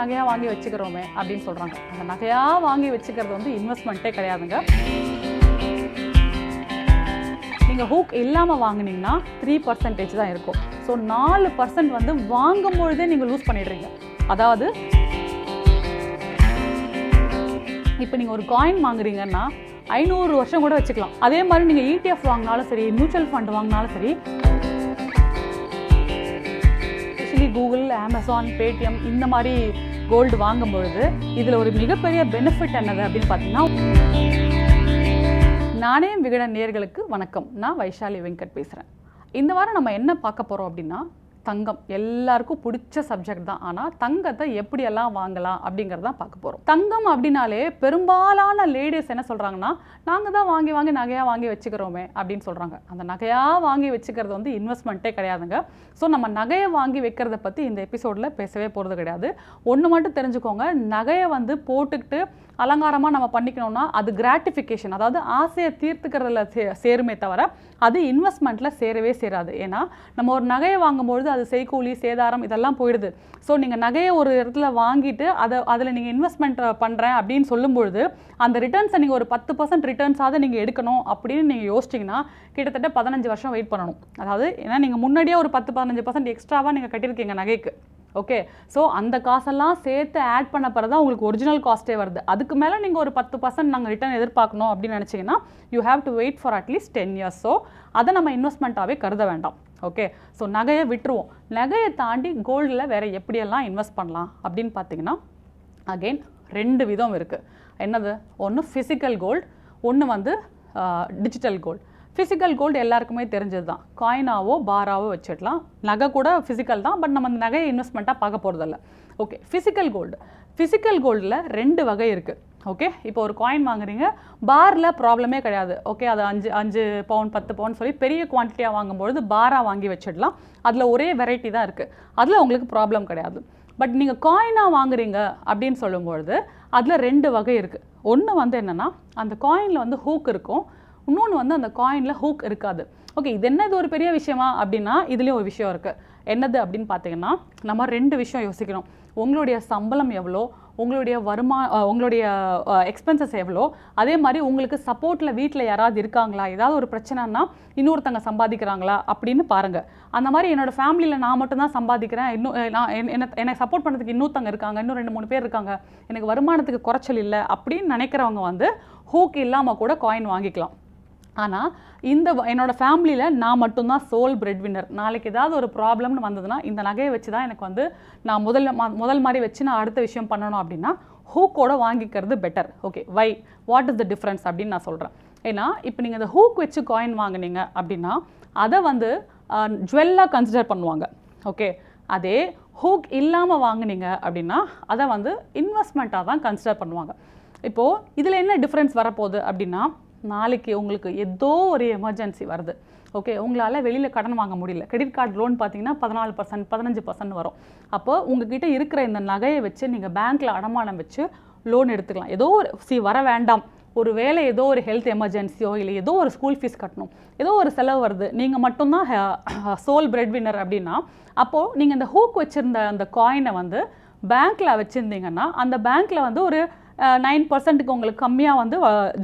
நகையாக வாங்கி வச்சுக்கிறோமே அப்படின்னு சொல்கிறாங்க அந்த நகையாக வாங்கி வச்சுக்கிறது வந்து இன்வெஸ்ட்மெண்ட்டே கிடையாதுங்க. நீங்கள் ஹூக் இல்லாமல் வாங்குனீங்கன்னா த்ரீ பர்சன்டேஜ் தான் இருக்கும். ஸோ நாலு பர்சன்ட் வந்து வாங்கும் பொழுதே நீங்கள் லூஸ் பண்ணிடுறீங்க. அதாவது இப்போ நீங்கள் ஒரு காயின் வாங்குறீங்கன்னா ஐநூறு வருஷம் கூட வச்சுக்கலாம். அதே மாதிரி நீங்கள் இடிஎஃப் வாங்கினாலும் சரி மியூச்சுவல் ஃபண்ட் வாங்கினாலும் சரி ஸ்பெஷலி கூகுள் அமேசான் பேடிஎம் இந்த மாதிரி கோல்டு வாங்கும் பொழுது இதில் ஒரு மிகப்பெரிய பெனிஃபிட் என்னது அப்படின்னு பார்த்தீங்கன்னா நாணயம் விகடன் நேர்களுக்கு வணக்கம். நான் வைஷாலி வெங்கட் பேசுகிறேன் இந்த வாரம் நம்ம என்ன பார்க்க போகிறோம் அப்படின்னா தங்கம். எல்லாருக்கும் பிடிச்ச சப்ஜெக்ட் தான். ஆனால் தங்கத்தை எப்படியெல்லாம் வாங்கலாம் அப்படிங்கிறத தான் பார்க்க போகிறோம் தங்கம் அப்படின்னாலே பெரும்பாலான லேடிஸ் என்ன சொல்கிறாங்கன்னா நாங்கள் தான் வாங்கி வாங்கி நகையாக வாங்கி வச்சுக்கிறோமே அப்படின்னு சொல்கிறாங்க அந்த நகையாக வாங்கி வச்சுக்கிறது வந்து இன்வெஸ்ட்மெண்ட்டே கிடையாதுங்க. ஸோ நம்ம நகையை வாங்கி வைக்கிறத பற்றி இந்த எபிசோடில் பேசவே போகிறது கிடையாது. ஒன்று மட்டும் தெரிஞ்சுக்கோங்க. நகையை வந்து போட்டுக்கிட்டு அலங்காரமாக நம்ம பண்ணிக்கணும்னா அது கிராட்டிஃபிகேஷன் அதாவது ஆசையை தீர்த்துக்கிறதுல சே சேருமே தவிர அது இன்வெஸ்ட்மெண்ட்டில் சேரவே சேராது. ஏன்னா நம்ம ஒரு நகையை வாங்கும்பொழுது அது செய்கூலி சேதாரம் இதெல்லாம் போயிடுது. ஸோ நீங்கள் நகையை ஒரு இடத்துல வாங்கிட்டு அதை அதில் நீங்கள் இன்வெஸ்ட்மெண்ட் பண்ணுறேன் அப்படின்னு சொல்லும்பொழுது அந்த ரிட்டர்ன்ஸை நீங்கள் ஒரு பத்து பர்சன்ட் ரிட்டர்ன்ஸாவது நீங்கள் எடுக்கணும் அப்படின்னு நீங்கள் யோசிச்சிங்கன்னா கிட்டத்தட்ட பதினஞ்சு வருஷம் வெயிட் பண்ணணும். அதாவது ஏன்னா நீங்கள் முன்னாடியே ஒரு பத்து பதினஞ்சு பர்சன்ட் எக்ஸ்ட்ராவாக நீங்கள் கட்டியிருக்கீங்க நகைக்கு. ஓகே ஸோ அந்த காசெல்லாம் சேர்த்து ஆட் பண்ண பிறகு தான் உங்களுக்கு ஒரிஜினல் காஸ்ட்டே வருது. அதுக்கு மேலே நீங்கள் ஒரு பத்து பர்சன்ட் நாங்கள் ரிட்டர்ன் எதிர்பார்க்கணும் அப்படின்னு நினச்சிங்கன்னா you have to wait for at least ten years so அதை நம்ம இன்வெஸ்ட்மெண்ட்டாகவே கருத வேண்டாம். ஓகே ஸோ நகையை விட்டுருவோம். நகையை தாண்டி கோல்டில் வேறு எப்படியெல்லாம் இன்வெஸ்ட் பண்ணலாம் அப்படின்னு பார்த்தீங்கன்னா அகெயின் ரெண்டு விதம் இருக்குது என்னது? ஒன்று ஃபிசிக்கல் கோல்டு ஒன்று வந்து டிஜிட்டல் கோல்டு ஃபிசிக்கல் கோல்டு எல்லாருக்குமே தெரிஞ்சது தான் காயினாவோ பாராவோ வச்சிடலாம். நகை கூட ஃபிசிக்கல் தான் பட் நம்ம அந்த நகையை இன்வெஸ்ட்மெண்ட்டாக பார்க்க போகிறதில்ல ஓகே ஃபிசிக்கல் கோல்டு ஃபிசிக்கல் கோல்டில் ரெண்டு வகை இருக்குது ஓகே இப்போ ஒரு காயின் வாங்குறீங்க பாரில் ப்ராப்ளமே கிடையாது. ஓகே அது அஞ்சு அஞ்சு பவுன் பத்து பவுன் சொல்லி பெரிய குவான்டிட்டியாக வாங்கும்பொழுது பாராக வாங்கி வச்சிடலாம். அதில் ஒரே வெரைட்டி தான் இருக்குது அதில் உங்களுக்கு ப்ராப்ளம் கிடையாது. பட் நீங்கள் காயினாக வாங்குறீங்க அப்படின்னு சொல்லும்பொழுது அதில் ரெண்டு வகை இருக்குது ஒன்று வந்து என்னென்னா அந்த காயினில் வந்து ஹூக் இருக்கும். இன்னொன்று வந்து அந்த காயினில் ஹூக் இருக்காது. ஓகே இது என்ன இது ஒரு பெரிய விஷயமா? அப்படின்னா இதுலேயும் ஒரு விஷயம் இருக்குது என்னது அப்படின்னு பார்த்தீங்கன்னா நம்ம ரெண்டு விஷயம் யோசிக்கணும். உங்களுடைய சம்பளம் எவ்வளோ? உங்களுடைய வருமா உங்களுடைய எக்ஸ்பென்சஸ் எவ்வளோ? அதே மாதிரி உங்களுக்கு சப்போர்ட்டில் வீட்டில் யாராவது இருக்காங்களா? ஏதாவது ஒரு பிரச்சனைனா இன்னொருத்தங்க சம்பாதிக்கிறாங்களா? அப்படின்னு பாருங்கள் அந்த மாதிரி என்னோட ஃபேமிலியில் நான் மட்டும்தான் சம்பாதிக்கிறேன். இன்னும் நான் என்ன என்னை சப்போர்ட் பண்ணுறதுக்கு இன்னொருத்தங்க இருக்காங்க. இன்னும் ரெண்டு மூணு பேர் இருக்காங்க. எனக்கு வருமானத்துக்கு குறைச்சல் இல்லை அப்படின்னு நினைக்கிறவங்க வந்து ஹூக் இல்லாமல் கூட காயின் வாங்கிக்கலாம். ஆனால் இந்த என்னோடய என்னோட ஃபேமிலியில் நான் மட்டும்தான் சோல் பிரெட் வின்னர் நாளைக்கு ஏதாவது ஒரு ப்ராப்ளம்னு வந்ததுன்னா இந்த நகையை வச்சு தான் எனக்கு வந்து நான் முதல்ல ம- முதல் மாதிரி வச்சு நான் அடுத்த விஷயம் பண்ணணும் அப்படின்னா ஹூக்கோட வாங்கிக்கிறது better okay why what is the difference அப்படின்னு நான் சொல்கிறேன் ஏன்னா இப்போ நீங்கள் இந்த ஹூக் வச்சு காயின் வாங்குனீங்க அப்படின்னா அதை வந்து ஜுவல்லாக கன்சிடர் பண்ணுவாங்க. ஓகே அதே ஹூக் இல்லாமல் வாங்குனீங்க அப்படின்னா அதை வந்து இன்வெஸ்ட்மெண்ட்டாக தான் கன்சிடர் பண்ணுவாங்க. இப்போது இதில் என்ன டிஃப்ரென்ஸ் வரப்போகுது அப்படின்னா நாளைக்கு உங்களுக்கு ஏதோ ஒரு எமர்ஜென்சி வருது. ஓகே உங்களால் வெளியில் கடன் வாங்க முடியல. கிரெடிட் கார்டு லோன் பார்த்தீங்கன்னா பதினாலு பர்சன்ட் பதினஞ்சு பர்சன்ட் வரும். அப்போ உங்ககிட்ட இருக்கிற இந்த நகையை வச்சு நீங்கள் பேங்க்கில் அடமானம் வச்சு லோன் எடுத்துக்கலாம். ஏதோ ஒரு சி வர வேண்டாம். ஒரு வேலை ஏதோ ஒரு ஹெல்த் எமர்ஜென்சியோ இல்லை ஏதோ ஒரு ஸ்கூல் ஃபீஸ் கட்டணும். ஏதோ ஒரு செலவு வருது. நீங்கள் மட்டும்தான் சோல் பிரெட் வின்னர் அப்படின்னா அப்போது நீங்கள் இந்த ஹூக் வச்சுருந்த அந்த காயினை வந்து பேங்க்கில் வச்சுருந்தீங்கன்னா அந்த பேங்க்கில் வந்து ஒரு நைன் பர்சன்ட்டுக்கு உங்களுக்கு கம்மியாக வந்து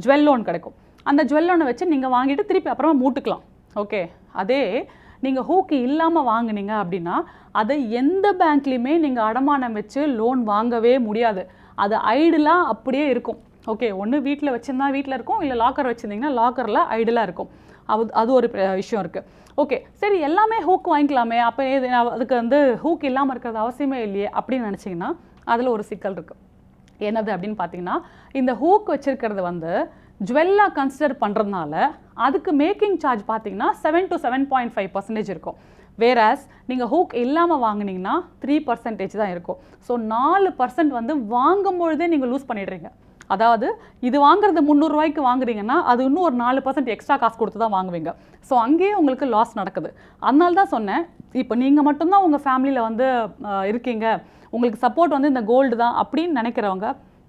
ஜுவல் லோன் கிடைக்கும். அந்த ஜுவல் ஒன்று வச்சு நீங்கள் வாங்கிட்டு திருப்பி அப்புறமா மூட்டுக்கலாம். ஓகே அதே நீங்கள் ஹூக்கு இல்லாமல் வாங்கினீங்க அப்படின்னா அதை எந்த பேங்க்லேயுமே நீங்கள் அடமானம் வச்சு லோன் வாங்கவே முடியாது. அது ஐடிலாக அப்படியே இருக்கும். ஓகே ஒன்று வீட்டில் வச்சுருந்தா வீட்டில் இருக்கும் இல்லை லாக்கர் வச்சுருந்தீங்கன்னா லாக்கரில் ஐடிலாக இருக்கும். அது அது ஒரு விஷயம் இருக்குது ஓகே சரி எல்லாமே ஹூக் வாங்கிக்கலாமே. அப்போ இது அதுக்கு வந்து ஹூக் இல்லாமல் இருக்கிறது அவசியமே இல்லையே அப்படின்னு நினச்சிங்கன்னா அதில் ஒரு சிக்கல் இருக்குது என்னது அப்படின்னு பார்த்தீங்கன்னா இந்த ஹூக் வச்சிருக்கிறது வந்து ஜுவல்லாக கன்சிடர் பண்ணுறதுனால அதுக்கு மேக்கிங் சார்ஜ் பார்த்தீங்கன்னா seven to seven point five percentage இருக்கும். வேறாஸ் நீங்கள் ஹூக் இல்லாமல் வாங்கினீங்கன்னா த்ரீ பர்சன்டேஜ் தான் இருக்கும். ஸோ நாலு பர்சன்ட் வந்து வாங்கும் பொழுதே நீங்கள் லூஸ் பண்ணிடுறீங்க. அதாவது இது வாங்குறது முந்நூறுரூவாய்க்கு வாங்குறீங்கன்னா அது இன்னும் ஒரு நாலு பர்சன்ட் எக்ஸ்ட்ரா காசு கொடுத்து தான் வாங்குவீங்க. ஸோ அங்கேயே உங்களுக்கு லாஸ் நடக்குது. அதனால தான் சொன்னேன் இப்போ நீங்கள் மட்டும்தான் உங்கள் ஃபேமிலியில் வந்து இருக்கீங்க. உங்களுக்கு சப்போர்ட் வந்து இந்த கோல்டு தான் அப்படின்னு நினைக்கிறவங்க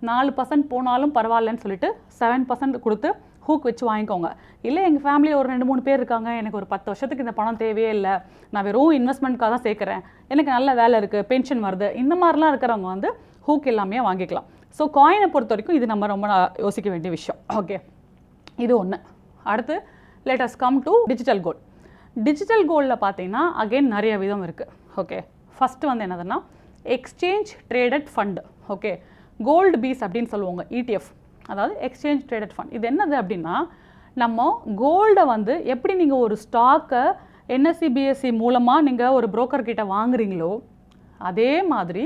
நாலு பர்சன்ட் போனாலும் பரவாயில்லன்னு சொல்லிட்டு செவன் பர்சன்ட் கொடுத்து ஹூக் வச்சு வாங்கிக்கோங்க. இல்லை எங்கள் ஃபேமிலியில் ஒரு ரெண்டு மூணு பேர் இருக்காங்க. எனக்கு ஒரு பத்து வருஷத்துக்கு இந்த பணம் தேவையே இல்லை. நான் வெறும் இன்வெஸ்ட்மெண்ட்காக தான் சேர்க்குறேன். எனக்கு நல்ல வேலை இருக்குது பென்ஷன் வருது. இந்த மாதிரிலாம் இருக்கிறவங்க வந்து ஹூக் எல்லாமே வாங்கிக்கலாம். ஸோ காயினை பொறுத்த வரைக்கும் இது நம்ம ரொம்ப யோசிக்க வேண்டிய விஷயம். ஓகே இது ஒன்று அடுத்து let's come to digital gold digital கோல்டில் பார்த்தீங்கன்னா அகைன் நிறைய விதம் இருக்குது ஓகே ஃபஸ்ட்டு வந்து என்னதுன்னா exchange traded fund okay gold bees அப்படின்னு சொல்லுவாங்க இடிஎஃப் அதாவது எக்ஸ்சேஞ்ச் ட்ரேடட் ஃபண்ட் இது என்னது அப்படின்னா நம்ம கோல்டை வந்து எப்படி நீங்கள் ஒரு ஸ்டாக்கை என்எஸ்சி பிஎஸ்சி மூலமாக நீங்கள் ஒரு புரோக்கர்கிட்ட கிட்ட வாங்குறீங்களோ அதே மாதிரி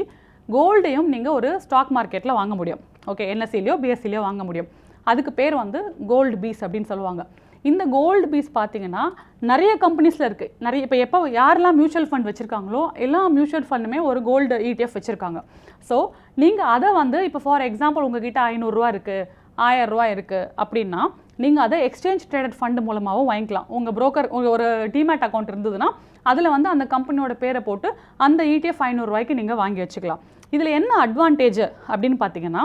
கோல்டையும் நீங்கள் ஒரு ஸ்டாக் மார்க்கெட்டில் வாங்க முடியும். ஓகே என்எஸ்சிலையோ பிஎஸ்சிலையோ வாங்க முடியும். அதுக்கு பேர் வந்து கோல்டு பீஸ் அப்படின்னு சொல்லுவாங்க. இந்த கோல்டு பீஸ் பார்த்தீங்கன்னா நிறைய கம்பெனிஸில் இருக்குது நிறைய இப்போ எப்போ யாரெல்லாம் மியூச்சுவல் ஃபண்ட் வச்சுருக்காங்களோ எல்லா மியூச்சுவல் ஃபண்டுமே ஒரு கோல்டு இடிஎஃப் வச்சுருக்காங்க. ஸோ நீங்கள் அதை வந்து இப்போ ஃபார் எக்ஸாம்பிள் உங்ககிட்ட ஐநூறுரூவா இருக்குது ஆயிரம் ரூபாய் இருக்குது அப்படின்னா நீங்கள் அதை எக்ஸ்சேஞ்ச் ட்ரேடட் ஃபண்டு மூலமாகவும் வாங்கிக்கலாம். உங்கள் ப்ரோக்கர் ஒரு டிமேட் அக்கௌண்ட் இருந்ததுன்னா அதில் வந்து அந்த கம்பெனியோட பேரை போட்டு அந்த இடிஎஃப் ஐநூறுரூவாய்க்கு நீங்கள் வாங்கி வச்சுக்கலாம். இதில் என்ன அட்வான்டேஜ் அப்படின்னு பார்த்தீங்கன்னா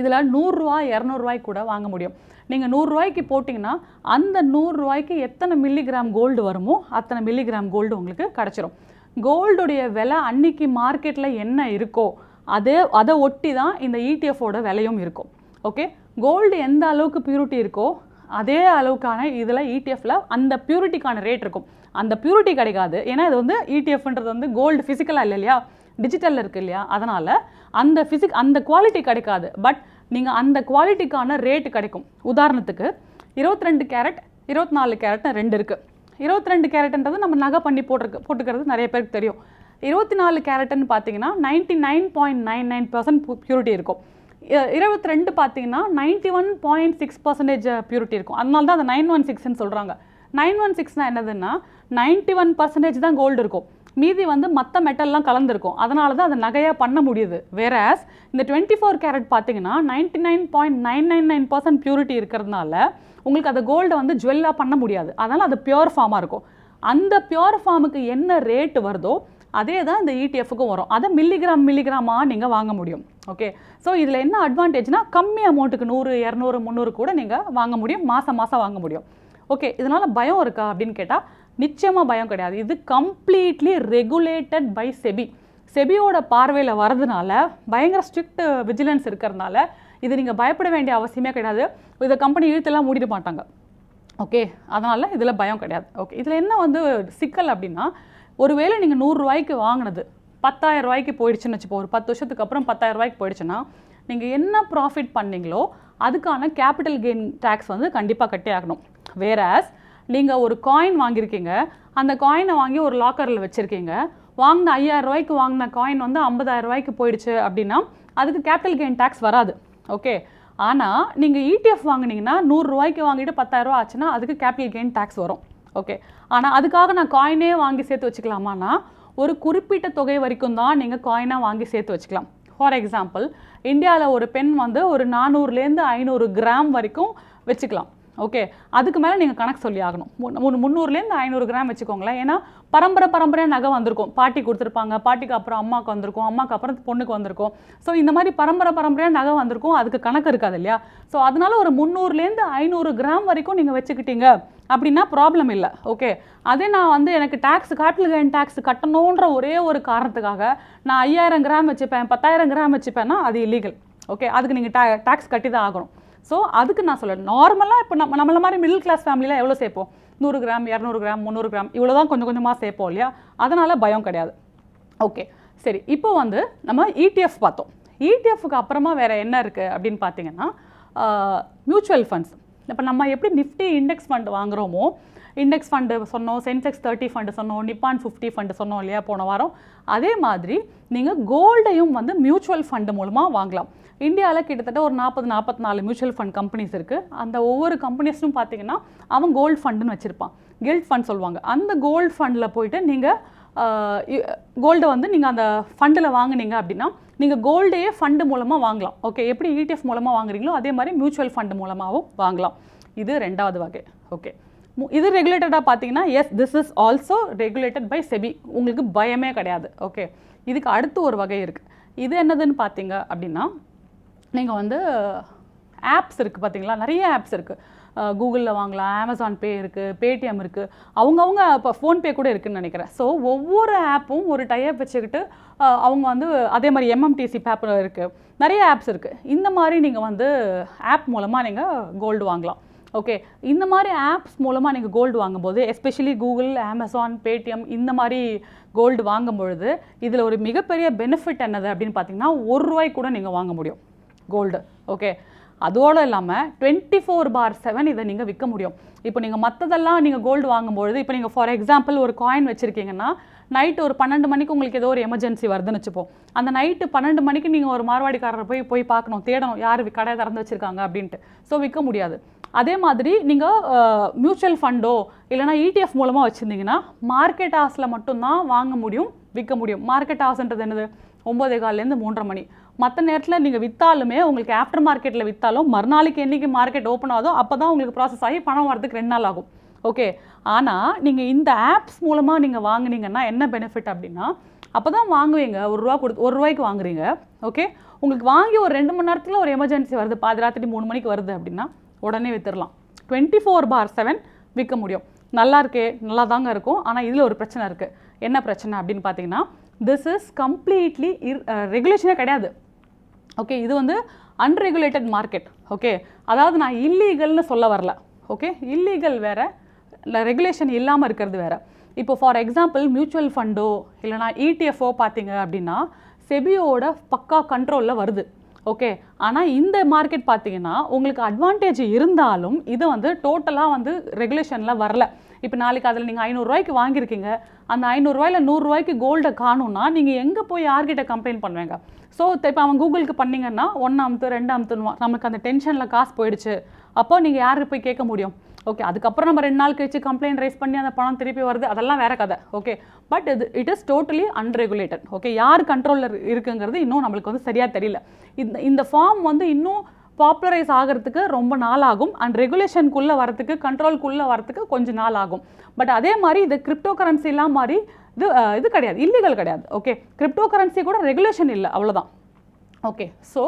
இதில் நூறுரூவா இரநூறுவாய்க்கு கூட வாங்க முடியும். நீங்கள் நூறுரூவாய்க்கு போட்டிங்கன்னா அந்த நூறுரூவாய்க்கு எத்தனை மில்லிகிராம் கோல்டு வருமோ அத்தனை மில்லிகிராம் கோல்டு உங்களுக்கு கிடச்சிரும். கோல்டுடைய விலை அன்னைக்கு மார்க்கெட்டில் என்ன இருக்கோ அதே அதை ஒட்டி தான் இந்த இடிஎஃபோட விலையும் இருக்கும். ஓகே கோல்டு எந்த அளவுக்கு பியூரிட்டி இருக்கோ அதே அளவுக்கான இதில் இடிஎஃப்ல அந்த பியூரிட்டிக்கான ரேட் இருக்கும். அந்த பியூரிட்டி கிடைக்காது. ஏன்னா இது வந்து இடிஎஃப்ன்றது வந்து கோல்டு ஃபிசிக்கலாக இல்லை இல்லையா? டிஜிட்டலில் இருக்குது இல்லையா? அதனால் அந்த ஃபிசிக் அந்த குவாலிட்டி கிடைக்காது. பட் நீங்கள் அந்த குவாலிட்டிக்கான ரேட் கிடைக்கும். உதாரணத்துக்கு இருபத்தி ரெண்டு கேரட் இருபத்தி நாலு கேரட்னு ரெண்டு இருக்குது இருபத்தி ரெண்டு கேரட்ன்றது நம்ம நகை பண்ணி போட்டிருக்கு போட்டுக்கிறது நிறைய பேருக்கு தெரியும். இருபத்தி நாலு கேரட்னு பார்த்தீங்கன்னா ninety nine point nine nine percent purity இருக்கும். இருபத்தி ரெண்டு பார்த்தீங்கன்னா ninety one point six percentage purity இருக்கும். அதனால தான் அந்த நைன் ஒன் சிக்ஸ்ன்னு சொல்கிறாங்க நைன் ஒன் சிக்ஸ்னால் என்னதுன்னா நைன்ட்டி ஒன் பர்சன்டேஜ் தான் கோல்டு இருக்கும். மீதி வந்து மற்ற மெட்டல்லாம் கலந்துருக்கும். அதனால தான் அதை நகையாக பண்ண முடியுது. வேற இந்த டுவெண்ட்டி ஃபோர் கேரட் பார்த்தீங்கன்னா ninety nine point nine nine nine percent purity இருக்கிறதுனால உங்களுக்கு அந்த கோல்டை வந்து ஜுவல்லாக பண்ண முடியாது. அதனால் அது பியோர் ஃபார்மாக இருக்கும். அந்த பியோர் ஃபார்முக்கு என்ன ரேட் வருதோ அதே தான் இந்த இடிஎஃப்க்கும் வரும். அதை மில்லிகிராம் மில்லிகிராமாக நீங்கள் வாங்க முடியும். ஓகே ஸோ இதில் என்ன அட்வான்டேஜ்னால் கம்மி அமௌண்ட்டுக்கு நூறு இரநூறு முந்நூறு கூட நீங்கள் வாங்க முடியும். மாதம் மாதம் வாங்க முடியும். ஓகே இதனால் பயம் இருக்கா அப்படின்னு கேட்டால் நிச்சயமாக பயம் கிடையாது. இது கம்ப்ளீட்லி ரெகுலேட்டட் பை செபி செபியோட பார்வையில் வரதுனால பயங்கர ஸ்ட்ரிக்ட் விஜிலன்ஸ் இருக்கிறதுனால இது நீங்கள் பயப்பட வேண்டிய அவசியமே கிடையாது. இதை கம்பெனி இழுத்தெல்லாம் மூடிட மாட்டாங்க. ஓகே அதனால் இதில் பயம் கிடையாது. ஓகே இதில் என்ன வந்து சிக்கல் அப்படின்னா ஒருவேளை நீங்கள் நூறுரூவாய்க்கு வாங்கினது பத்தாயிரம் ரூபாய்க்கு போயிடுச்சுன்னு வச்சுப்போம் ஒரு பத்து வருஷத்துக்கு அப்புறம் பத்தாயிரம் ரூபாய்க்கு போயிடுச்சுன்னா நீங்கள் என்ன ப்ராஃபிட் பண்ணீங்களோ அதுக்கான கேபிட்டல் கெயின் டேக்ஸ் வந்து கண்டிப்பாக கட்டி ஆகணும் வேற நீங்கள் ஒரு காயின் வாங்கியிருக்கீங்க. அந்த காயினை வாங்கி ஒரு லாக்கரில் வச்சுருக்கீங்க. வாங்கின ஐயாயிரம் ரூபாய்க்கு வாங்கின காயின் வந்து ஐம்பதாயிரம் ரூபாய்க்கு போயிடுச்சு அப்படின்னா அதுக்கு கேபிட்டல் கெயின் டேக்ஸ் வராது. ஓகே ஆனால் நீங்கள் இடிஎஃப் வாங்குனீங்கன்னா நூறுரூவாய்க்கு வாங்கிட்டு பத்தாயிரரூவா ஆச்சுன்னா அதுக்கு கேபிட்டல் கெயின் டேக்ஸ் வரும். ஓகே ஆனால் அதுக்காக நான் காயினே வாங்கி சேர்த்து வச்சுக்கலாமான்னா ஒரு குறிப்பிட்ட தொகை வரைக்கும் தான் நீங்கள் காயினாக வாங்கி சேர்த்து வச்சுக்கலாம். ஃபார் எக்ஸாம்பிள் இந்தியாவில் ஒரு பெண் வந்து ஒரு நானூறுலேருந்து ஐநூறு கிராம் வரைக்கும் வச்சுக்கலாம். ஓகே அதுக்கு மேலே நீங்கள் கணக்கு சொல்லி ஆகணும். முன் முந்நூறுலேருந்து ஐநூறு கிராம் வச்சுக்கோங்களேன். ஏன்னா பரம்பரை பரம்பரையாக நகை வந்திருக்கும். பாட்டி கொடுத்துருப்பாங்க பாட்டிக்கு அப்புறம் அம்மாவுக்கு வந்திருக்கும் அம்மாவுக்கு அப்புறம் பொண்ணுக்கு வந்திருக்கும். ஸோ இந்த மாதிரி பரம்பரை பரம்பரையாக நகை வந்திருக்கும். அதுக்கு கணக்கு இருக்காது இல்லையா? ஸோ அதனால் ஒரு முந்நூறுலேருந்து ஐநூறு கிராம் வரைக்கும் நீங்கள் வச்சுக்கிட்டீங்க அப்படின்னா ப்ராப்ளம் இல்லை. ஓகே அதே நான் வந்து எனக்கு டேக்ஸ் கேபிட்டல் கெயின் டேக்ஸ் கட்டணுன்ற ஒரே ஒரு காரணத்துக்காக நான் ஐயாயிரம் கிராம் வச்சுப்பேன் பத்தாயிரம் கிராம் வச்சுப்பேன்னா அது இல்லீகல் ஓகே அதுக்கு நீங்கள் டே டேக்ஸ் கட்டி தான் ஆகணும். ஸோ அதுக்கு நான் சொல்கிறேன் நார்மலாக இப்போ நம்ம நம்மள மாதிரி மிடில் கிளாஸ் ஃபேமிலியில் எவ்வளோ சேர்ப்போம்? நூறு கிராம் இரநூறு கிராம் முந்நூறு கிராம் இவ்வளோ தான் கொஞ்சம் கொஞ்சமாக சேர்ப்போம் இல்லையா? அதனால் பயம் கிடையாது. ஓகே சரி இப்போ வந்து நம்ம இடிஎஃப் பார்த்தோம். இடிஎஃப்க்கு அப்புறமா வேறு என்ன இருக்குது அப்படின்னு பார்த்தீங்கன்னா மியூச்சுவல் ஃபண்ட்ஸ் இப்போ நம்ம எப்படி நிஃப்டி இண்டெக்ஸ் ஃபண்ட் வாங்குறோமோ இண்டெக்ஸ் ஃபண்டு சொன்னோம் சென்செக்ஸ் தேர்ட்டி ஃபண்டு சொன்னோம் நிப்பான் ஃபிஃப்டி ஃபண்டு சொன்னோம் இல்லையா போன வாரம்? அதே மாதிரி நீங்கள் கோல்டையும் வந்து மியூச்சுவல் ஃபண்டு மூலமாக வாங்கலாம். இந்தியாவில் கிட்டத்தட்ட ஒரு நாற்பது நாற்பத்தி நாலு மியூச்சுவல் ஃபண்ட் கம்பெனிஸ் இருக்குது அந்த ஒவ்வொரு கம்பெனிஸும் பார்த்தீங்கன்னா அவன் கோல்டு ஃபண்டுன்னு வச்சுருப்பான். கில்ட் ஃபண்ட் சொல்லுவாங்க. அந்த கோல்டு ஃபண்டில் போயிட்டு நீங்கள் கோல்டை வந்து நீங்கள் அந்த ஃபண்டில் வாங்குனீங்க அப்படின்னா நீங்கள் கோல்டையே ஃபண்டு மூலமாக வாங்கலாம். ஓகே எப்படி இடிஎஃப் மூலமாக வாங்குறீங்களோ அதே மாதிரி மியூச்சுவல் ஃபண்டு மூலமாகவும் வாங்கலாம். இது ரெண்டாவது வகை. ஓகே இது ரெகுலேட்டடாக பார்த்தீங்கன்னா yes this is also regulated by SEBI உங்களுக்கு பயமே கிடையாது. ஓகே இதுக்கு அடுத்து ஒரு வகை இருக்குது இது என்னதுன்னு பார்த்தீங்க அப்படின்னா நீங்கள் வந்து ஆப்ஸ் இருக்குது பார்த்தீங்களா நிறைய ஆப்ஸ் இருக்குது கூகுளில் வாங்கலாம் அமேசான் பே இருக்குது பேடிஎம் இருக்குது அவங்கவுங்க இப்போ ஃபோன்பே கூட இருக்குதுன்னு நினைக்கிறேன். ஸோ ஒவ்வொரு ஆப்பும் ஒரு டைப் வச்சுக்கிட்டு அவங்க வந்து அதே மாதிரி எம்எம்டிசி பேப் இருக்குது நிறைய ஆப்ஸ் இருக்குது இந்த மாதிரி நீங்கள் வந்து ஆப் மூலமாக நீங்கள் கோல்டு வாங்கலாம். ஓகே இந்த மாதிரி ஆப்ஸ் மூலமாக நீங்கள் கோல்டு வாங்கும்போது எஸ்பெஷலி கூகுள் அமேசான் பேடிஎம் இந்த மாதிரி கோல்டு வாங்கும் பொழுது இதில் ஒரு மிகப்பெரிய பெனிஃபிட் என்னது அப்படின்னு பார்த்தீங்கன்னா ஒரு ரூபாய்க்கு கூட நீங்கள் வாங்க முடியும். கோல்டு ஓகே அதோடு இல்லாமல் டுவெண்ட்டி ஃபோர் பார் செவன் இதை நீங்கள் விற்க முடியும். இப்போ நீங்கள் மற்றதெல்லாம் நீங்கள் கோல்டு வாங்கும்பொழுது இப்போ நீங்கள் ஃபார் எக்ஸாம்பிள் ஒரு காயின் வச்சுருக்கீங்கன்னா நைட்டு ஒரு பன்னெண்டு மணிக்கு உங்களுக்கு ஏதோ ஒரு எமர்ஜென்சி வருதுன்னு வச்சுப்போம். அந்த நைட்டு பன்னெண்டு மணிக்கு நீங்கள் ஒரு மார்வாடிக்காரரை போய் போய் பார்க்கணும் தேடணும் யார் கடை திறந்து வச்சுருக்காங்க அப்படின்ட்டு. ஸோ விற்க முடியாது. அதே மாதிரி நீங்கள் மியூச்சுவல் ஃபண்டோ இல்லைனா இடிஎஃப் மூலமாக வச்சுருந்தீங்கன்னா மார்க்கெட் ஆஸில் மட்டும்தான் வாங்க முடியும் விற்க முடியும். மார்க்கெட் ஹாஸ்ன்றது என்னது? ஒம்போதே கால்லேருந்து மூன்றரை மணி. மற்ற நேரத்தில் நீங்கள் விற்றாலுமே உங்களுக்கு ஆஃப்டர் மார்க்கெட்டில் விற்றாலும் மறுநாளைக்கு என்னைக்கு மார்க்கெட் ஓப்பன் ஆகுதோ அப்போ தான் உங்களுக்கு ப்ராசஸ் ஆகி பணம் வரதுக்கு ரெண்டு நாள் ஆகும். ஓகே ஆனால் நீங்கள் இந்த ஆப்ஸ் மூலமாக நீங்கள் வாங்குனீங்கன்னா என்ன பெனிஃபிட் அப்படின்னா அப்போ தான் வாங்குவீங்க. ஒரு ரூபா கொடுத்து ஒரு ரூபாய்க்கு வாங்குறீங்க. ஓகே உங்களுக்கு வாங்கி ஒரு ரெண்டு மணி நேரத்தில் ஒரு எமர்ஜென்சி வருது. பாதி ராத்திரி மூணு மணிக்கு வருது அப்படின்னா உடனே வித்துடலாம் டுவெண்ட்டி ஃபோர் பார் செவன் விற்க முடியும். நல்லா இருக்கே நல்லா தாங்க இருக்கும். ஆனால் இதில் ஒரு பிரச்சனை இருக்குது என்ன பிரச்சனை அப்படின்னு பார்த்தீங்கன்னா திஸ் இஸ் கம்ப்ளீட்லி ரெகுலேஷனே கிடையாது. ஓகே இது வந்து அன்ரெகுலேட்டட் மார்க்கெட் ஓகே அதாவது நான் இல்லீகல்னு சொல்ல வரல. ஓகே இல்லீகல் வேறு ரெகுலேஷன் இல்லாமல் இருக்கிறது வேறு. இப்போ ஃபார் எக்ஸாம்பிள் மியூச்சுவல் ஃபண்டோ இல்லைனா இடிஎஃப்ஓ பார்த்தீங்க அப்படின்னா செபியோட பக்கா கண்ட்ரோலில் வருது. ஓகே ஆனால் இந்த மார்க்கெட் பார்த்தீங்கன்னா உங்களுக்கு அட்வான்டேஜ் இருந்தாலும் இது வந்து டோட்டலாக வந்து ரெகுலேஷனில் வரல. இப்போ நாளைக்கு அதில் நீங்கள் ஐநூறுரூவாய்க்கு வாங்கியிருக்கீங்க. அந்த ஐநூறுரூவாயில் நூறுரூவாய்க்கு கோல்டை காணும்னா நீங்கள் எங்கே போய் யார்கிட்ட கம்ப்ளைண்ட் பண்ணுவீங்க? ஸோ இப்போ அவன் கூகுளுக்கு பண்ணிங்கன்னா ஒன்று அமுத்து ரெண்டு நமக்கு அந்த டென்ஷனில் காசு போயிடுச்சு. அப்போ நீங்கள் யாருக்கு போய் கேட்க முடியும்? ஓகே அதுக்கப்புறம் நம்ம ரெண்டு நாள் கழிச்சு கம்ப்ளைண்ட் ரைஸ் பண்ணி அந்த பணம் திருப்பி வருது. அதெல்லாம் வேற கதை. ஓகே பட் இது it is totally unregulated okay யார் கண்ட்ரோலில் இருக்குங்கிறது இன்னும் நம்மளுக்கு வந்து சரியாக தெரியல. இந்த இந்த ஃபார்ம் வந்து இன்னும் பாப்புலரைஸ் ஆகிறதுக்கு ரொம்ப நாள் ஆகும் அண்ட் ரெகுலேஷனுக்குள்ளே வரத்துக்கு கண்ட்ரோல்குள்ளே வரத்துக்கு கொஞ்சம் நாள் ஆகும் பட் அதே மாதிரி இது கிரிப்டோ கரன்சிலாம் மாதிரி இது இது கிடையாது. இல்லீகல் கிடையாது. ஓகே கிரிப்டோ கரன்சி கூட ரெகுலேஷன் இல்லை. அவ்வளோதான் ஓகே ஸோ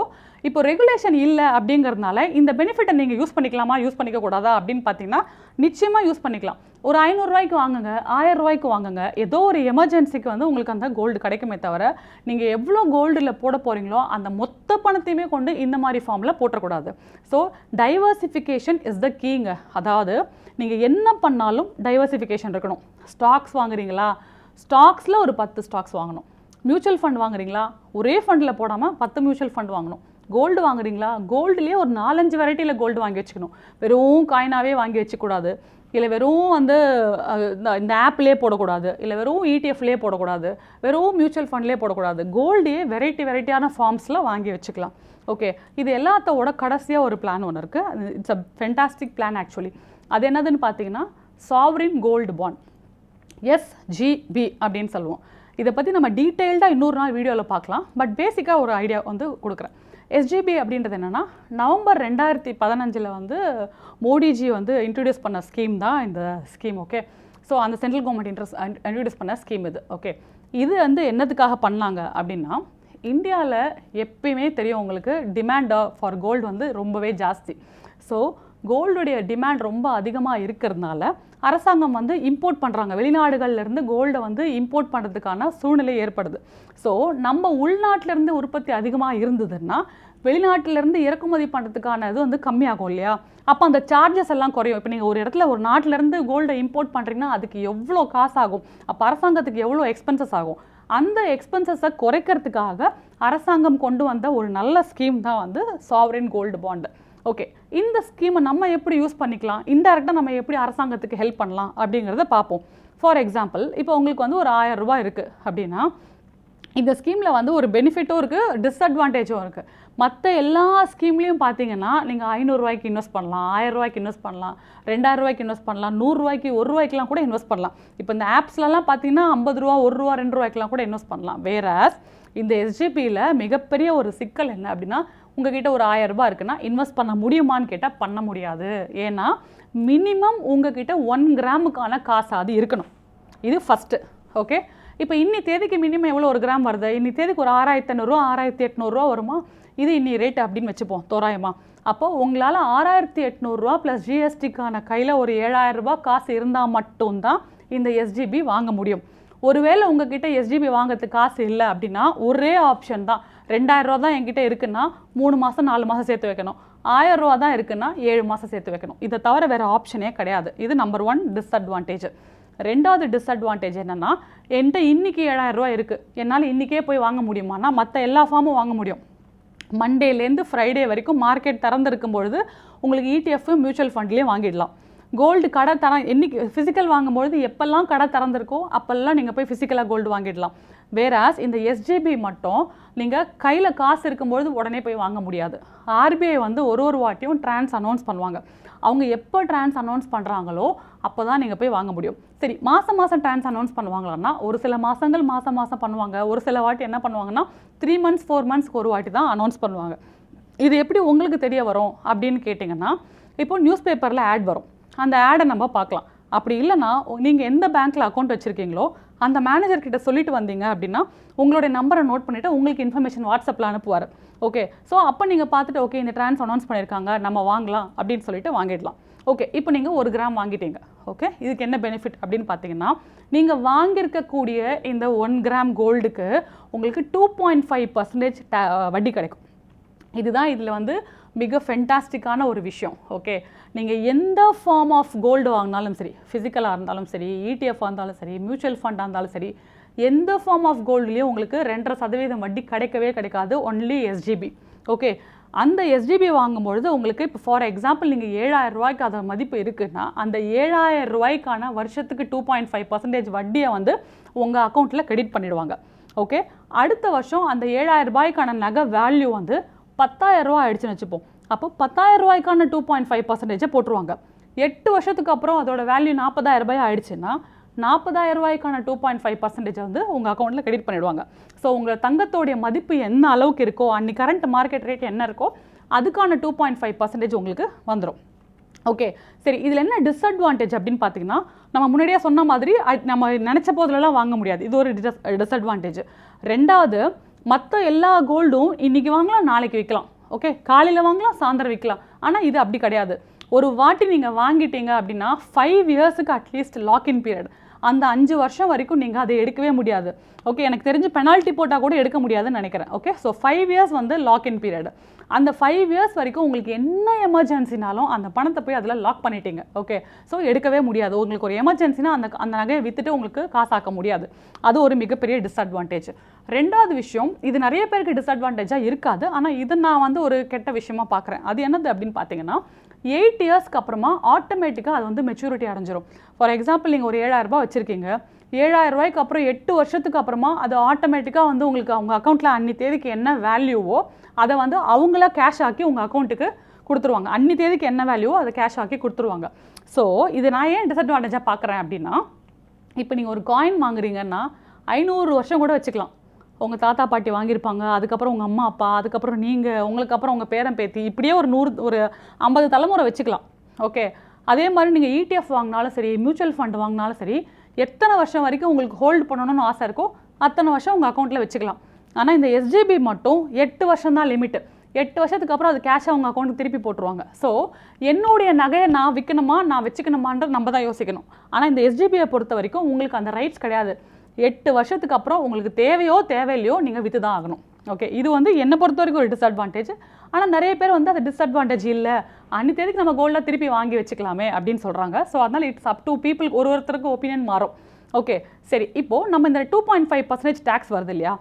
இப்போ ரெகுலேஷன் இல்லை அப்படிங்கிறதுனால இந்த பெனிஃபிட்டை நீங்கள் யூஸ் பண்ணிக்கலாமா? யூஸ் பண்ணிக்கக்கூடாதா? அப்படின்னு பார்த்தீங்கன்னா நிச்சயமாக யூஸ் பண்ணிக்கலாம். ஒரு ஐநூறுரூவாய்க்கு வாங்குங்க ஆயிரம் ரூபாய்க்கு வாங்குங்க. ஏதோ ஒரு எமர்ஜென்சிக்கு வந்து உங்களுக்கு அந்த கோல்டு கிடைக்குமே தவிர நீங்கள் எவ்வளோ கோல்டில் போட போகிறீங்களோ அந்த மொத்த பணத்தையுமே கொண்டு இந்த மாதிரி ஃபார்மில் போட்டக்கூடாது. ஸோ டைவர்சிஃபிகேஷன் இஸ் த கீங்க அதாவது நீங்கள் என்ன பண்ணாலும் டைவர்சிஃபிகேஷன் இருக்கணும். ஸ்டாக்ஸ் வாங்குறீங்களா? ஸ்டாக்ஸில் ஒரு பத்து ஸ்டாக்ஸ் வாங்கணும். மியூச்சுவல் ஃபண்ட் வாங்குறீங்களா? ஒரே ஃபண்டில் போடாமல் பத்து மியூச்சுவல் ஃபண்ட் வாங்கணும். கோல்டு வாங்குறீங்களா? கோல்டுலேயே ஒரு நாலஞ்சு வெரைட்டியில் கோல்டு வாங்கி வச்சுக்கணும். வெறும் காயினாகவே வாங்கி வச்சுக்கூடாது இல்லை வெறும் வந்து இந்த- இந்த ஆப்லேயே போடக்கூடாது. இல்லை வெறும் இடிஎஃப்லேயே போடக்கூடாது. வெறும் மியூச்சுவல் ஃபண்ட்லேயே போடக்கூடாது. கோல்டையே வெரைட்டி வெரைட்டியான ஃபார்ம்ஸில் வாங்கி வச்சுக்கலாம். ஓகே. இது எல்லாத்தோட கடைசியாக ஒரு பிளான் ஒன்று இருக்குது it's a fantastic plan actually. அது என்னதுன்னு பார்த்தீங்கன்னா சாவரின் கோல்டு பாண்ட். எஸ்ஜிபி அப்படின்னு சொல்லுவோம். இதை பற்றி நம்ம டீட்டெயில்டாக இன்னொரு நாள் வீடியோவில் பார்க்கலாம். பட் பேசிக்காக ஒரு ஐடியா வந்து கொடுக்குறேன். எஸ்ஜிபி அப்படின்றது என்னென்னா நவம்பர் ரெண்டாயிரத்தி பதினஞ்சில் வந்து மோடிஜி வந்து இன்ட்ரடியூஸ் பண்ண ஸ்கீம் தான் இந்த ஸ்கீம் ஓகே ஸோ அந்த சென்ட்ரல் கவர்மெண்ட் இன்ட்ரெஸ்ட் இன்ட்ரடியூஸ் பண்ண ஸ்கீம் இது ஓகே இது வந்து என்னதுக்காக பண்ணாங்க அப்படின்னா இந்தியாவில் எப்பயுமே தெரியும் உங்களுக்கு டிமாண்ட் ஃபார் கோல்டு வந்து ரொம்பவே ஜாஸ்தி. ஸோ கோல்டுடைய டிமாண்ட் ரொம்ப அதிகமாக இருக்கிறதுனால அரசாங்கம் வந்து இம்போர்ட் பண்ணுறாங்க வெளிநாடுகள்லேருந்து கோல்டை வந்து இம்போர்ட் பண்ணுறதுக்கான சூழ்நிலை ஏற்படுது. ஸோ நம்ம உள்நாட்டிலேருந்து உற்பத்தி அதிகமாக இருந்ததுன்னா வெளிநாட்டிலேருந்து இறக்குமதி பண்ணுறதுக்கான இது வந்து கம்மியாகும் இல்லையா? அப்போ அந்த சார்ஜஸ் எல்லாம் குறையும். இப்போ நீங்கள் ஒரு இடத்துல ஒரு நாட்டிலேருந்து கோல்டை இம்போர்ட் பண்ணுறீங்கன்னா அதுக்கு எவ்வளோ காசு ஆகும் அப்போ அரசாங்கத்துக்கு எவ்வளோ எக்ஸ்பென்சஸ் ஆகும்? அந்த எக்ஸ்பென்சஸை குறைக்கிறதுக்காக அரசாங்கம் கொண்டு வந்த ஒரு நல்ல ஸ்கீம் தான் வந்து சாவரின் கோல்டு பாண்டு ஓகே இந்த ஸ்கீமை நம்ம எப்படி யூஸ் பண்ணிக்கலாம்? இன்டெரக்டாக நம்ம எப்படி அரசாங்கத்துக்கு ஹெல்ப் பண்ணலாம்? அப்படிங்கிறத பார்ப்போம். ஃபார் எக்ஸாம்பிள் இப்போ உங்களுக்கு வந்து ஒரு ஆயிரம் ரூபாய் இருக்குது அப்படின்னா இந்த ஸ்கீமில் வந்து ஒரு பெனிஃபிட்டும் இருக்குது டிஸ்அட்வான்டேஜும் இருக்குது மற்ற எல்லா ஸ்கீம்லேயும் பார்த்தீங்கன்னா நீங்கள் ஐநூறுரூவாய்க்கு இன்வெஸ்ட் பண்ணலாம் ஆயிரம் ரூபாய்க்கு இன்வெஸ்ட் பண்ணலாம் ரெண்டாயிரம் ரூபாய்க்கு இன்வெஸ்ட் பண்ணலாம் நூறுரூவாய்க்கு ஒரு ரூபாய்க்குலாம் கூட இன்வெஸ்ட் பண்ணலாம். இப்போ இந்த ஆப்ஸ்லலாம் பார்த்தீங்கன்னா ஐம்பது ரூபா ஒரு ரூபா ரெண்டு ரூபாய்க்குலாம் கூட இன்வெஸ்ட் பண்ணலாம். வேற இந்த எஸ்ஜிபியில் மிகப்பெரிய ஒரு சிக்கல் என்ன அப்படின்னா உங்ககிட்ட ஒரு ஆயிரம் ரூபாய் இருக்குன்னா இன்வெஸ்ட் பண்ண முடியுமான்னு கேட்டால் பண்ண முடியாது. ஏன்னா மினிமம் உங்ககிட்ட ஒன் கிராமுக்கான காசு அது இருக்கணும். இது ஃபஸ்ட்டு ஓகே இப்போ இன்னி தேதிக்கு மினிமம் எவ்வளோ ஒரு கிராம் வருது? இன்னி தேதிக்கு ஒரு ஆறாயிரத்தி ஐநூறுரூவா ஆறாயிரத்தி எட்நூறுரூவா வருமா? இது இன்னி ரேட் அப்படின்னு வச்சுப்போம் தோராயமாக அப்போ உங்களால் ஆறாயிரத்தி எட்நூறுரூவா ப்ளஸ் ஜிஎஸ்டிக்கான கையில் ஒரு ஏழாயிரரூபா காசு இருந்தால் மட்டும்தான் இந்த எஸ்ஜிபி வாங்க முடியும். ஒருவேளை உங்ககிட்ட எஸ்ஜிபி வாங்குறதுக்கு காசு இல்லை அப்படின்னா ஒரே ஆப்ஷன் தான். ரெண்டாயிரம் ரூபா தான் என்கிட்ட இருக்குன்னா மூணு மாதம் நாலு மாதம் சேர்த்து வைக்கணும். ஆயிரம் ரூபா தான் இருக்குன்னா ஏழு மாதம் சேர்த்து வைக்கணும். இதை தவிர வேறு ஆப்ஷனே கிடையாது. இது நம்பர் ஒன் டிஸ்அட்வான்டேஜ் ரெண்டாவது டிஸ்அட்வான்டேஜ் என்னென்னா என்கிட்ட இன்றைக்கி ஏழாயிரரூவா இருக்குது என்னால் இன்றைக்கே போய் வாங்க முடியுமானா மற்ற எல்லா ஃபார்மும் வாங்க முடியும். மண்டேலேருந்து ஃப்ரைடே வரைக்கும் மார்க்கெட் திறந்திருக்கும் பொழுது உங்களுக்கு இடிஎஃப் மியூச்சுவல் ஃபண்ட்லேயே வாங்கிடலாம். கோல்டு கடை தர என்னைக்கு ஃபிசிக்கல் வாங்கும்பொழுது எப்பெல்லாம் கடை திறந்திருக்கோ அப்போல்லாம் நீங்கள் போய் ஃபிசிக்கலாக கோல்டு வாங்கிடலாம். வேறாஸ் இந்த எஸ்ஜிபி மட்டும் நீங்கள் கையில் காசு இருக்கும்பொழுது உடனே போய் வாங்க முடியாது. ஆர்பிஐ வந்து ஒரு ஒரு வாட்டியும் ட்ரான்ஸ் அனௌன்ஸ் பண்ணுவாங்க. அவங்க எப்போ ட்ரான்ஸ் அனௌன்ஸ் பண்ணுறாங்களோ அப்போ தான் நீங்கள் போய் வாங்க முடியும். சரி மாதம் மாதம் ட்ரான்ஸ் அனௌன்ஸ் பண்ணுவாங்களான்னா ஒரு சில மாதங்கள் மாதம் மாதம் பண்ணுவாங்க. ஒரு சில வாட்டி என்ன பண்ணுவாங்கன்னா த்ரீ மந்த்ஸ் ஃபோர் மந்த்ஸ்க்கு ஒரு வாட்டி தான் அனௌன்ஸ் பண்ணுவாங்க. இது எப்படி உங்களுக்கு தெரிய வரும் அப்படின்னு கேட்டிங்கன்னா இப்போ நியூஸ் பேப்பரில் ஆட் வரும். அந்த ஆடை நம்ம பார்க்கலாம். அப்படி இல்லைன்னா நீங்கள் எந்த பேங்க்கில் அக்கௌண்ட் வச்சுருக்கீங்களோ அந்த மேனேஜர் கிட்ட சொல்லிட்டு வந்தீங்க அப்படின்னா உங்களுடைய நம்பரை நோட் பண்ணிவிட்டு உங்களுக்கு இன்ஃபர்மேஷன் வாட்ஸ்அப்பில் அனுப்புவார். ஓகே ஸோ அப்போ நீங்கள் பார்த்துட்டு ஓகே இந்த ட்ரான்ஸ் அனௌன்ஸ் பண்ணியிருக்காங்க நம்ம வாங்கலாம் அப்படின்னு சொல்லிட்டு வாங்கிடலாம். ஓகே இப்போ நீங்கள் ஒரு கிராம் வாங்கிட்டீங்க. ஓகே இதுக்கு என்ன பெனிஃபிட் அப்படின்னு பார்த்தீங்கன்னா நீங்கள் வாங்கியிருக்கக்கூடிய இந்த ஒன் கிராம் கோல்டுக்கு உங்களுக்கு டூ பாயிண்ட் ஃபைவ் பர்சன்டேஜ் வட்டி கிடைக்கும். இதுதான் இதில் வந்து மிக ஃபென்டாஸ்டிக்கான ஒரு விஷயம். ஓகே நீங்கள் எந்த ஃபார்ம் ஆஃப் கோல்டு வாங்கினாலும் சரி ஃபிசிக்கலாக இருந்தாலும் சரி இடிஎஃபாக இருந்தாலும் சரி மியூச்சுவல் ஃபண்டாக இருந்தாலும் சரி எந்த ஃபார்ம் ஆஃப் கோல்டுலேயும் உங்களுக்கு ரெண்டரை சதவீதம் வட்டி கிடைக்கவே கிடைக்காது ஒன்லி எஸ்ஜிபி ஓகே அந்த எஸ்ஜிபி வாங்கும்பொழுது உங்களுக்கு இப்போ ஃபார் எக்ஸாம்பிள் நீங்கள் ஏழாயிரம் ரூபாய்க்கு அதோட மதிப்பு இருக்குன்னா அந்த ஏழாயிரம் ரூபாய்க்கான வருஷத்துக்கு டூ பாயிண்ட் ஃபைவ் பர்சன்டேஜ் வட்டியை வந்து உங்கள் அக்கௌண்ட்டில் கிரெடிட் பண்ணிடுவாங்க. ஓகே அடுத்த வருஷம் அந்த ஏழாயிரம் ரூபாய்க்கான நகை வேல்யூ வந்து பத்தாயிரம் ரூபா ஆயிடுச்சுன்னு வச்சுப்போம். அப்போ பத்தாயிரம் ரூபாய்க்கான டூ பாயிண்ட் ஃபைவ் பர்சன்டேஜை போட்டுருவாங்க. எட்டு வருஷத்துக்கு அப்புறம் அதோட வேல்யூ நாற்பதாயிரம் ரூபாய் ஆயிடுச்சுன்னா நாற்பதாயிரம் ரூபாய்க்கான டூ பாயிண்ட் ஃபைவ் பர்சன்டேஜ் வந்து உங்கள் அக்கௌண்ட்டில் கிரெடிட் பண்ணிடுவாங்க. ஸோ உங்கள் தங்கத்தோடைய மதிப்பு என்ன அளவுக்கு இருக்கோ அன்னைக்கு கரண்ட் மார்க்கெட் ரேட் என்ன இருக்கோ அதுக்கான டூ பாயிண்ட் ஃபைவ் பர்சன்டேஜ் உங்களுக்கு வந்துடும் ஓகே சரி இதில் என்ன டிஸ்அட்வான்டேஜ் அப்படின்னு பார்த்தீங்கன்னா நம்ம முன்னாடியே சொன்ன மாதிரி நம்ம நினச்ச போதுலலாம் வாங்க முடியாது. இது ஒரு டிஸ் டிஸ்அட்வான்டேஜ் ரெண்டாவது மற்ற எல்லா கோல்டும் இன்றைக்கி வாங்கலாம் நாளைக்கு விற்கலாம் ஓகே காலையில் வாங்கலாம் சாயந்தரம் விற்கலாம் ஆனால் இது அப்படி கிடையாது. ஒரு வாட்டி நீங்கள் வாங்கிட்டீங்க அப்படின்னா five இயர்ஸுக்கு at least lock in period அந்த அஞ்சு வருஷம் வரைக்கும் நீங்கள் அதை எடுக்கவே முடியாது. ஓகே எனக்கு தெரிஞ்சு பெனால்ட்டி போட்டால் கூட எடுக்க முடியாதுன்னு நினைக்கிறேன். ஓகே ஸோ ஃபைவ் இயர்ஸ் வந்து லாக்இன் பீரியட் அந்த ஃபைவ் இயர்ஸ் வரைக்கும் உங்களுக்கு என்ன எமர்ஜென்சினாலும் அந்த பணத்தை போய் அதில் லாக் பண்ணிட்டீங்க. ஓகே ஸோ எடுக்கவே முடியாது. உங்களுக்கு ஒரு எமர்ஜென்சினா அந்த அந்த நகையை விற்றுட்டு உங்களுக்கு காசாக்க முடியாது. அது ஒரு மிகப்பெரிய டிஸ்அட்வான்டேஜ் ரெண்டாவது விஷயம் இது நிறைய பேருக்கு டிஸ்அட்வான்டேஜாக இருக்காது. ஆனால் இது நான் வந்து ஒரு கெட்ட விஷயமா பார்க்குறேன். அது என்னது அப்படின்னு பார்த்தீங்கன்னா எயிட் இயர்ஸ்க்கு அப்புறமா ஆட்டோமேட்டிக்காக அது வந்து மெச்சூரிட்டி அடைஞ்சிரும். ஃபார் எக்ஸாம்பிள் நீங்கள் ஒரு ஏழாயிரரூபா வச்சுருக்கீங்க. ஏழாயிரரூபாய்க்கு அப்புறம் எட்டு வருஷத்துக்கு அப்புறமா அது ஆட்டோமேட்டிக்காக வந்து உங்களுக்கு அவங்க அக்கௌண்ட்டில் அன்னி தேதிக்கு என்ன வேல்யூவோ அதை வந்து அவங்கள கேஷ் ஆக்கி உங்கள் அக்கௌண்ட்டுக்கு கொடுத்துருவாங்க. அன்னி தேதிக்கு என்ன வேல்யூவோ அதை கேஷ் ஆக்கி கொடுத்துருவாங்க. ஸோ இது நான் ஏன் டிஸ்அட்வான்டேஜாக பார்க்குறேன் அப்படின்னா இப்போ நீங்கள் ஒரு காயின் வாங்குறீங்கன்னா ஐநூறு வருஷம் கூட வச்சுக்கலாம். உங்கள் தாத்தா பாட்டி வாங்கியிருப்பாங்க. அதுக்கப்புறம் உங்கள் அம்மா அப்பா அதுக்கப்புறம் நீங்கள் உங்களுக்கு அப்புறம் உங்கள் பேரன் பேத்தி. இப்படியே ஒரு நூறு ஒரு ஐம்பது தலைமுறை வச்சுக்கலாம். ஓகே? அதே மாதிரி நீங்கள் இடிஎஃப் வாங்கினாலும் சரி மியூச்சுவல் ஃபண்ட் வாங்கினாலும் சரி எத்தனை வருஷம் வரைக்கும் உங்களுக்கு ஹோல்டு பண்ணணும்னு ஆசை இருக்கோ அத்தனை வருஷம் உங்கள் அக்கௌண்ட்டில் வச்சுக்கலாம். ஆனால் இந்த எஸ்ஜிபி மட்டும் எட்டு வருஷம் தான் லிமிட்டு எட்டு வருஷத்துக்கு அப்புறம் அது கேஷாக உங்கள் அக்கௌண்ட்டுக்கு திருப்பி போட்டுருவாங்க. ஸோ என்னுடைய நகையை நான் விற்கணுமா நான் வச்சுக்கணுமான்றது நம்ம தான் யோசிக்கணும். ஆனால் இந்த எஸ்ஜிபியை பொறுத்த வரைக்கும் உங்களுக்கு அந்த ரைட்ஸ் கிடையாது. எட்டு வருஷத்துக்கு அப்புறம் உங்களுக்கு தேவையோ தேவையில்லையோ நீங்கள் விற்று தான் ஆகணும். ஓகே இது வந்து என்னை பொறுத்த வரைக்கும் ஒரு டிஸ்அட்வான்டேஜ் ஆனால் நிறைய பேர் வந்து அது டிஸ்அட்வான்டேஜ் இல்லை. அன்னித்தேதிக்கு தேதிக்கு நம்ம கோல்டாக திருப்பி வாங்கி வச்சுக்கலாமே அப்படின்னு சொல்கிறாங்க ஸோ அதனால் இட்ஸ் அப் டூ பீப்புள் ஒரு ஒருத்தருக்கு ஒப்பீனியன் மாறும். ஓகே சரி இப்போது நம்ம இந்த two point five percentage tax வருது இல்லையா?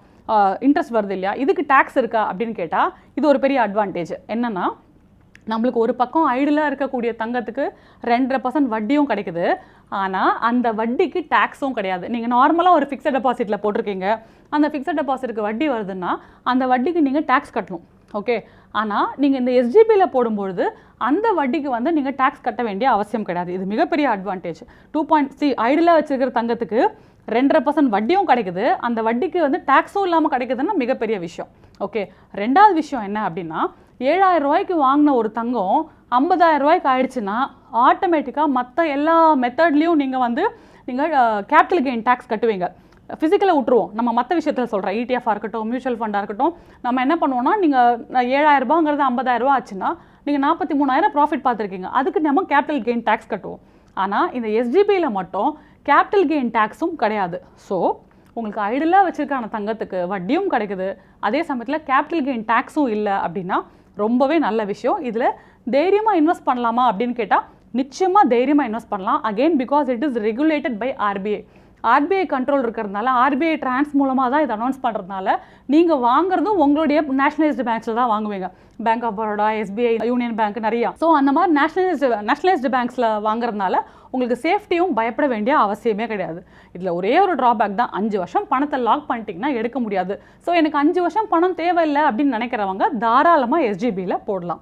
இன்ட்ரெஸ்ட் வருது இல்லையா? இதுக்கு டேக்ஸ் இருக்கா அப்படின்னு கேட்டால் இது ஒரு பெரிய அட்வான்டேஜ் என்னென்னா நம்மளுக்கு ஒரு பக்கம் ஐடியலாக இருக்கக்கூடிய தங்கத்துக்கு ரெண்டரை பர்சன்ட் வட்டியும் கிடைக்குது. ஆனால் அந்த வட்டிக்கு டேக்ஸும் கிடையாது. நீங்கள் நார்மலாக ஒரு ஃபிக்ஸட் டெபாசிட்டில் போட்டிருக்கீங்க. அந்த ஃபிக்ஸட் டெபாசிட்டுக்கு வட்டி வருதுன்னா அந்த வட்டிக்கு நீங்கள் டேக்ஸ் கட்டணும். ஓகே ஆனால் நீங்கள் இந்த எஸ்ஜிபியில் போடும்பொழுது அந்த வட்டிக்கு வந்து நீங்கள் டேக்ஸ் கட்ட வேண்டிய அவசியம் கிடையாது. இது மிகப்பெரிய அட்வான்டேஜ் டூ பாயிண்ட் சி ஐடியலாக வச்சுருக்கிற தங்கத்துக்கு ரெண்டரை பர்சன்ட் வட்டியும் கிடைக்குது. அந்த வட்டிக்கு வந்து டேக்ஸும் இல்லாமல் கிடைக்குதுன்னா மிகப்பெரிய விஷயம். ஓகே ரெண்டாவது விஷயம் என்ன அப்படின்னா ஏழாயிரம் ரூபாய்க்கு வாங்கின ஒரு தங்கம் ஐம்பதாயிரம் ரூபாய்க்கு ஆயிடுச்சுன்னா ஆட்டோமேட்டிக்காக மற்ற எல்லா மெத்தட்லேயும் நீங்கள் வந்து நீங்கள் கேபிட்டல் கெயின் டேக்ஸ் கட்டுவீங்க. ஃபிசிக்கலாக விட்டுருவோம். நம்ம மற்ற விஷயத்தில் சொல்கிறேன் இடிஎஃபாக இருக்கட்டும் மியூச்சுவல் ஃபண்டாக இருக்கட்டும் நம்ம என்ன பண்ணுவோம்னா நீங்கள் ஏழாயிரம் ரூபாங்கிறது ஐம்பதாயிரம் ரூபா ஆச்சுன்னா நீங்கள் நாற்பத்தி மூணாயிரம் ப்ராஃபிட் பார்த்துருக்கீங்க. அதுக்கு நம்ம கேபிட்டல் கெயின் டேக்ஸ் கட்டுவோம். ஆனால் இந்த எஸ்ஜிபியில் மட்டும் கேபிட்டல் கெயின் டேக்ஸும் கிடையாது. ஸோ உங்களுக்கு ஐடலாக வச்சுருக்கான தங்கத்துக்கு வட்டியும் கிடைக்குது. அதே சமயத்தில் கேபிட்டல் கெயின் டேக்ஸும் இல்லை அப்படின்னா ரொம்பவே நல்ல விஷயம். இதில் தைரியமாக இன்வெஸ்ட் பண்ணலாமா அப்படின்னு கேட்டால் நிச்சயமாக தைரியமாக இன்வெஸ்ட் பண்ணலாம். Again because it is regulated by RBI RBI control இருக்கிறதுனால ஆர்பிஐ ட்ரான்ஸ் மூலமாக தான் இதை அனௌன்ஸ் பண்ணுறதுனால நீங்கள் வாங்குறதும் உங்களுடைய நேஷனலைஸ்டு பேங்க்ஸில் தான் வாங்குவீங்க. Bank of Baroda SBI union bank நிறையா. ஸோ அந்த மாதிரி நேஷனலைஸ்டு நேஷனலைஸ்டு பேங்க்ஸில் வாங்குறதுனால உங்களுக்கு சேஃப்டியும் பயப்பட வேண்டிய அவசியமே கிடையாது. இதில் ஒரே ஒரு ட்ராபேக் தான். அஞ்சு வருஷம் பணத்தை லாக் பண்ணிட்டீங்கன்னா எடுக்க முடியாது. ஸோ எனக்கு அஞ்சு வருஷம் பணம் தேவையில்லை அப்படின்னு நினைக்கிறவங்க தாராளமாக எஸ்ஜிபியில் போடலாம்.